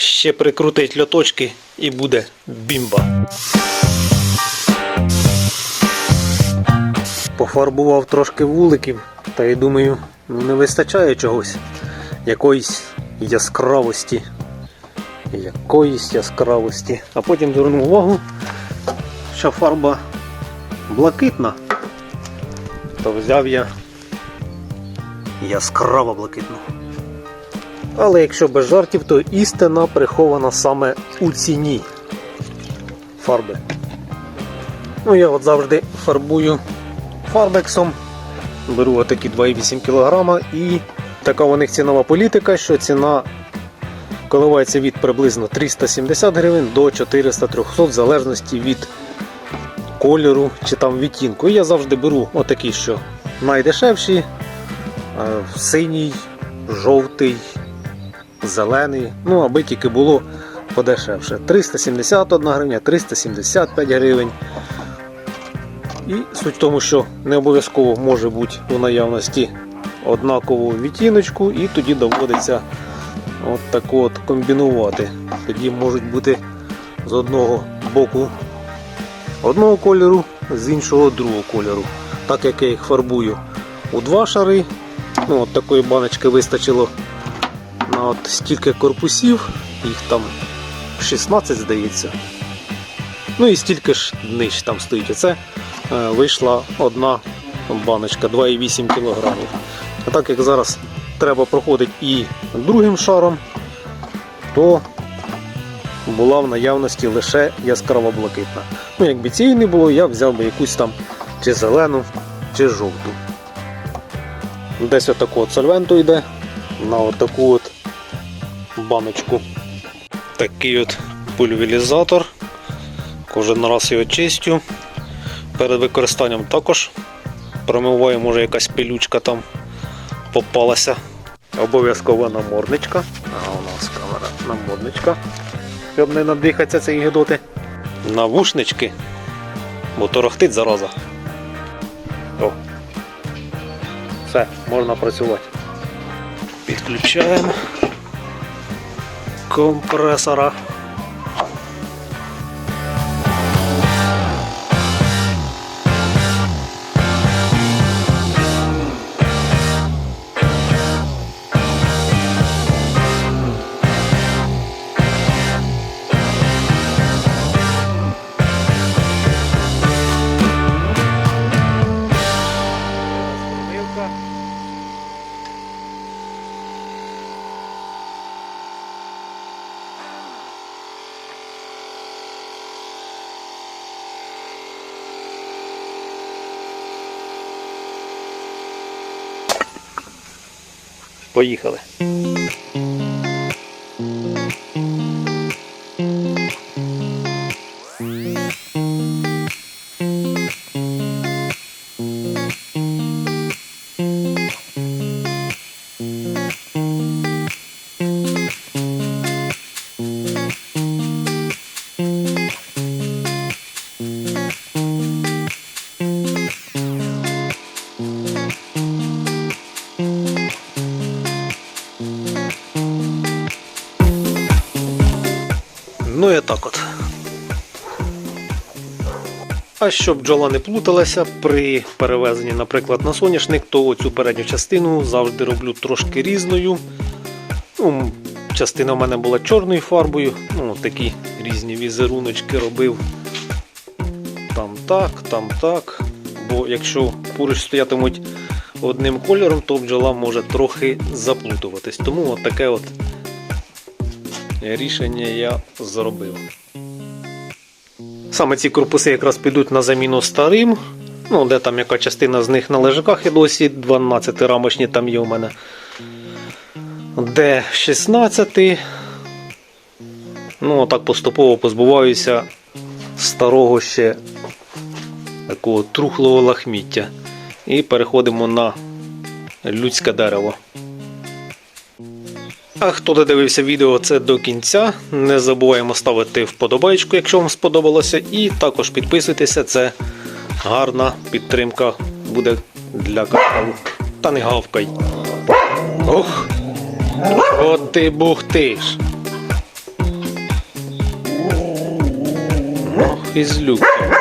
Ще прикрутить льоточки і буде бімба. Пофарбував трошки вуликів, та й думаю, ну не вистачає чогось. Якоїсь яскравості. Якоїсь яскравості. А потім звернув увагу, що фарба блакитна. То взяв я яскраво блакитну. Але якщо без жартів, то істина прихована саме у ціні фарби. Ну, я от завжди фарбую фарбексом. Беру отакі 2,8 кг і така у них цінова політика, що ціна коливається від приблизно 370 гривень до 400-300 в залежності від кольору чи там відтінку. І я завжди беру отакі, що найдешевші, е, синій, жовтий, зелений, ну аби тільки було подешевше. 371 гривня, 375 гривень. І суть в тому, що не обов'язково може бути у наявності однакову відтіночку, і тоді доводиться от так от комбінувати. Тоді можуть бути з одного боку одного кольору, з іншого другого кольору. Так як я їх фарбую у два шари, ну от такої баночки вистачило на от стільки корпусів, їх там 16, здається. Ну і стільки ж днищ там стоїть. Оце е, вийшла одна баночка 2,8 кг. А так як зараз треба проходити і другим шаром, то була в наявності лише яскраво блакитна. Ну, якби цієї не було, я взяв би якусь там чи зелену, чи жовту. Десь отаку от сольвенту йде на отаку от баночку. Такий от пульверізатор. Кожен раз його чистю. Перед використанням також промиваю, може якась пилючка там попалася. Обов'язково наморничка. А у нас камера наморничка. Щоб не надихатися цієї гидоти. Навушнички. Бо торохтить зараза. О. Все, можна працювати. Підключаємо компресора. Поїхали. Ну і так от. А щоб бджола не плуталася при перевезенні, наприклад, на соняшник, то цю передню частину завжди роблю трошки різною. Ну, частина в мене була чорною фарбою, ну, такі різні візеруночки робив. Там так, там так. Бо якщо поруч стоятимуть одним кольором, то бджола може трохи заплутуватись. Тому от таке от рішення я зробив. Саме ці корпуси якраз підуть на заміну старим. Ну, де там яка частина з них на лежаках і досі 12 рамочні там є у мене. Де 16. Ну, так поступово позбуваюся старого ще такого трухлого лахміття. І переходимо на людське дерево. А хто додивився відео це до кінця, не забуваємо ставити вподобайку, якщо вам сподобалося, і також підписуйтеся, це гарна підтримка буде для каналу. Та не гавкай. Ох! От ти бухтиш. Ох, із люків.